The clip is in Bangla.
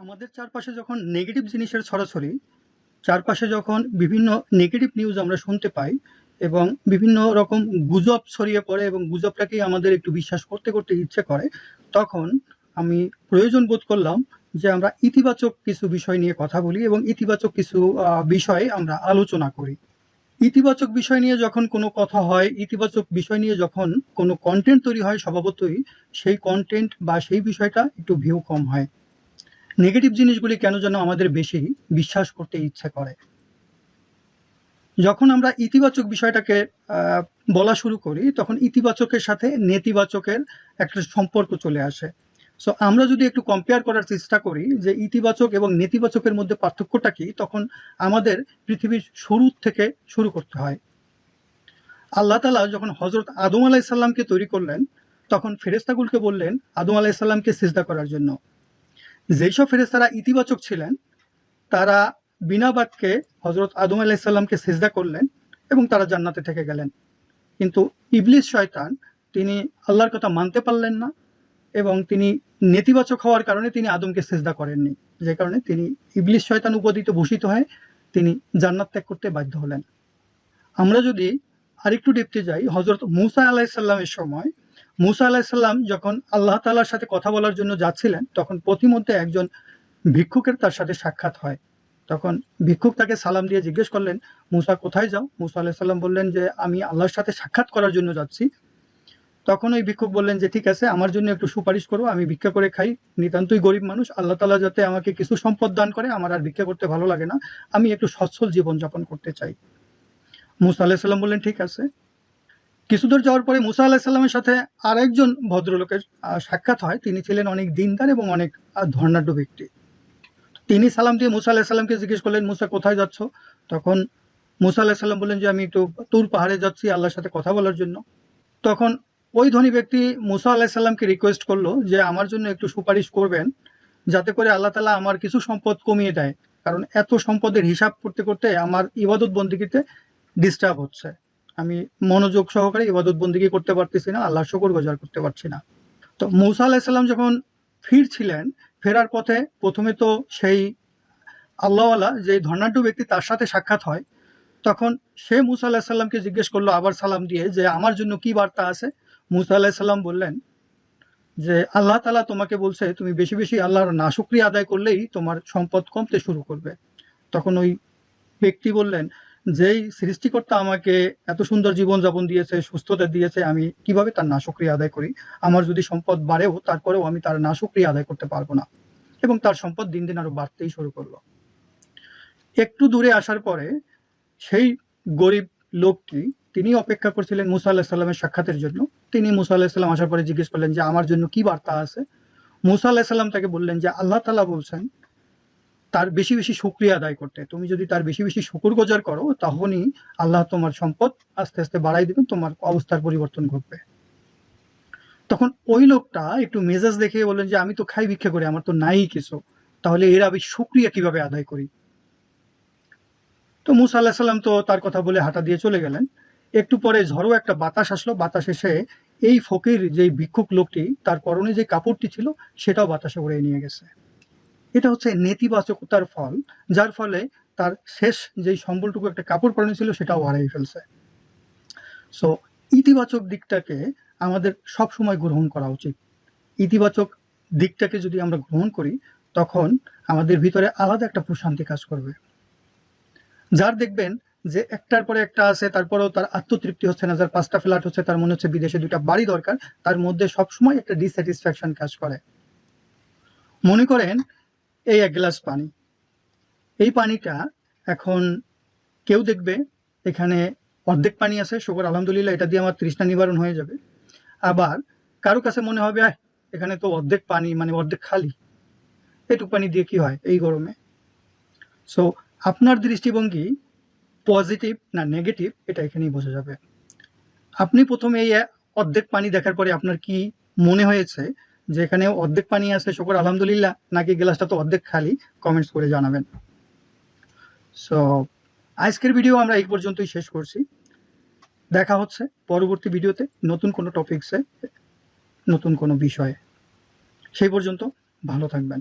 আমাদের চারপাশে যখন নেগেটিভ জিনিসের ছড়াছড়ি চারপাশে যখন বিভিন্ন নেগেটিভ নিউজ আমরা শুনতে পাই এবং বিভিন্ন রকম গুজব ছড়িয়ে পড়ে এবং গুজবটাকেই আমাদের একটু বিশ্বাস করতে করতে ইচ্ছে করে, তখন আমি প্রয়োজন বোধ করলাম যে আমরা ইতিবাচক কিছু বিষয় নিয়ে কথা বলি এবং ইতিবাচক কিছু বিষয়ে আমরা আলোচনা করি। ইতিবাচক বিষয় নিয়ে যখন কোনো কথা হয়, ইতিবাচক বিষয় নিয়ে যখন কোনো কন্টেন্ট তৈরি হয়, স্বভাবতই সেই কন্টেন্ট বা সেই বিষয়টা একটু ভিউ কম হয়। নেগেটিভ জিনিসগুলি কেন যেন আমাদের বেশি বিশ্বাস করতে ইচ্ছে করে? যখন আমরা ইতিবাচক বিষয়টাকে বলা শুরু করি, তখন ইতিবাচকের সাথে নেতিবাচকের একটা সম্পর্ক চলে আসে। সো আমরা যদি একটু কম্পেয়ার করার চেষ্টা করি যে ইতিবাচক এবং নেতিবাচকের মধ্যে পার্থক্যটা কি, তখন আমাদের পৃথিবীর শুরু থেকে শুরু করতে হয়। আল্লাহ তালা যখন হজরত আদম আলাইসাল্লামকে তৈরি করলেন, তখন ফেরেস্তাগুলকে বললেন, আদম আলাইসাল্লামকে সিজদা করার জন্য। যেসব ফেরেস্তারা ইতিবাচক ছিলেন, তারা বিনা বাক্যে হজরত আদম আলাইসাল্লামকে সেজদা করলেন এবং তারা জান্নাতে থেকে গেলেন। কিন্তু ইবলিস শয়তান, তিনি আল্লাহর কথা মানতে পারলেন না এবং তিনি নেতিবাচক হওয়ার কারণে তিনি আদমকে সেজদা করেননি। যে কারণে তিনি ইবলিস শয়তান উপাধিতে ভূষিত হয়ে তিনি জান্নাত ত্যাগ করতে বাধ্য হলেন। আমরা যদি আরেকটু ডিপতে যাই হজরত মুসা আলাইসাল্লামের সময় মুসা আলাইসাল্লাম যখন আল্লাহ তালার সাথে কথা বলার জন্য যাচ্ছিলেন, তখন পথিমধ্যে একজন ভিক্ষুকের তার সাথে সাক্ষাৎ হয়। তখন ভিক্ষুক তাকে সালাম দিয়ে জিজ্ঞেস করলেন, মুসা, কোথায় যাও? মুসা আলাইসাল্লাম বললেন যে, আমি আল্লাহর সাথে সাক্ষাৎ করার জন্য যাচ্ছি। তখন ওই ভিক্ষুক বললেন যে, ঠিক আছে, আমার জন্য একটু সুপারিশ করো, আমি ভিক্ষা করে খাই। নিতান্তই গরিব মানুষ, আল্লাহ তালা যাতে আমাকে কিছু সম্পদ দান করে, আমার আর ভিক্ষা করতে ভালো লাগে না। আমি একটু সচ্ছল জীবনযাপন করতে চাই। মুসা আলাহিসাল্লাম বললেন, ঠিক আছে। কিছু দূর যাওয়ার পরে মুসা আলাহিসাল্লামের সাথে আরেকজন ভদ্রলোকের সাক্ষাৎ হয়। তিনি ছিলেন অনেক দিনদার এবং অনেক ধর্নাঢ্য ব্যক্তি। তিনি সালাম দিয়ে মুসা আলাহিসাল্লামকে জিজ্ঞেস করলেন, মুসা, কোথায় যাচ্ছ? তখন মুসা আলাহিসাল্লাম বললেন যে, আমি একটু তুর পাহাড়ে যাচ্ছি আল্লাহর সাথে কথা বলার জন্য। তখন ওই ধনী ব্যক্তি মুসা আলাহিসাল্লামকে রিকোয়েস্ট করল যে, আমার জন্য একটু সুপারিশ করবেন, যাতে করে আল্লাহ তালা আমার কিছু সম্পদ কমিয়ে দেয়। কারণ এত সম্পদের হিসাব করতে করতে আমার ইবাদত বন্দিগিতে ডিস্টার্ব হচ্ছে। আমি মনোযোগ সহকারে ইবাদত বন্দিগি করতে পারতেছি না আল্লাহ শকর গোজার করতে পারছি না। তো মৌসা আলাহিসাল্লাম যখন ফিরছিলেন, ফেরার পথে প্রথমে তো সেই আল্লাহওয়ালা যে ধর্নাঢ্য ব্যক্তি তার সাথে সাক্ষাৎ হয়, তখন সে মুসা আলাহিসাল্লামকে জিজ্ঞেস করল, আবার সালাম দিয়ে, যে আমার জন্য কি বার্তা আছে? মুসা আলাহিসাল্লাম বললেন, যে আল্লাহ তালা তোমাকে বলছে, তুমি বেশি বেশি আল্লাহর নাশুক্রিয়া আদায় করলেই তোমার সম্পদ কমতে শুরু করবে। তখন ওই ব্যক্তি বললেন যেই সৃষ্টিকর্তা আমাকে এত সুন্দর জীবনযাপন দিয়েছে, সুস্থতা দিয়েছে, আমি কীভাবে তার নাশুক্রিয়া আদায় করি? আমার যদি সম্পদ বাড়েও, তারপরেও আমি তার না নাশুক্রিয়া আদায় করতে পারব না। এবং তার সম্পদ দিন দিন আরও বাড়তেই শুরু করল। একটু দূরে আসার পরে সেই গরিব লোকটি তিনি অপেক্ষা করছিলেন মুসা আল্লাহ সাল্লামের সাক্ষাতের জন্য। তিনি মুসা আল্লাহ সাল্লাম আসার পরে জিজ্ঞেস করলেন যে, আমার জন্য কি বার্তা আছে? মুসা আল্লাহ সাল্লাম তাকে বললেন যে, আল্লাহ তালা বলছেন তার বেশি বেশি শুক্রিয়া আদায় করতে। তুমি যদি তার বেশি বেশি শুকুর গোজার করো, তখনই আল্লাহ তোমার সম্পদ আস্তে আস্তে বাড়াই দিবেন তোমার অবস্থার পরিবর্তন ঘটবে। তখন ওই লোকটা একটু মেজাজ দেখে বললেন যে, আমি তো খাই ভিক্ষা করি, আমার তো নাই কিছু। তাহলে এর আমি শুক্রিয়া কীভাবে আদায় করি? তো মুসা আল্লাহ সাল্লাম তো তার কথা বলে হাঁটা দিয়ে চলে গেলেন। একটু পরে ঝড়ো একটা বাতাস আসলো, বাতাস এসে এই ফকির যে ভিক্ষুক লোকটি, তার পরনে যে কাপড়টি ছিল, সেটাও বাতাসে উড়ে নিয়ে গেছে। এটা হচ্ছে নেতিবাচকতার ফল, যার ফলে তার শেষ যেই সম্বলটুকু একটা কাপড় পরনে ছিল সেটাও হারিয়ে ফেলছে। সো ইতিবাচক দিকটাকে আমাদের সব সময় গ্রহণ করা উচিত। ইতিবাচক দিকটাকে যদি আমরা গ্রহণ করি, তখন আমাদের ভিতরে আলাদা একটা প্রশান্তি কাজ করবে। যার দেখবেন যে একটার পরে একটা আছে, তারপরেও তার আত্মতৃপ্তি হচ্ছে না, যার পাঁচটা ফ্ল্যাট হচ্ছে, তার মনে হচ্ছে বিদেশে দুইটা বাড়ি দরকার, তার মধ্যে সবসময় একটা ডিস্যাটিসফ্যাকশন কাজ করে। মনে করেন এই এক গ্লাস পানি। এই পানিটা এখন কেউ দেখবে এখানে অর্ধেক পানি আছে শুকর আলহামদুলিল্লাহ এটা দিয়ে আমার তৃষ্ণা নিবারণ হয়ে যাবে। আবার কারও কাছে মনে হবে "আহ, এখানে তো অর্ধেক পানি মানে অর্ধেক খালি। এটুক পানি দিয়ে কি হয় এই গরমে? সো আপনার দৃষ্টিভঙ্গি পজিটিভ না নেগেটিভ এটা এখানেই বোঝা যাবে। আপনি প্রথমে এই অর্ধেক পানি দেখার পরে আপনার কি মনে হয়েছে? যে এখানে অর্ধেক পানি আছে শুকর, আলহামদুলিল্লাহ, নাকি গ্লাসটা তো অর্ধেক খালি কমেন্টস করে জানাবেন। সো আজকের ভিডিও আমরা এই পর্যন্তই শেষ করছি। দেখা হচ্ছে পরবর্তী ভিডিওতে নতুন কোনো টপিকসে নতুন কোনো বিষয়ে। সেই পর্যন্ত ভালো থাকবেন।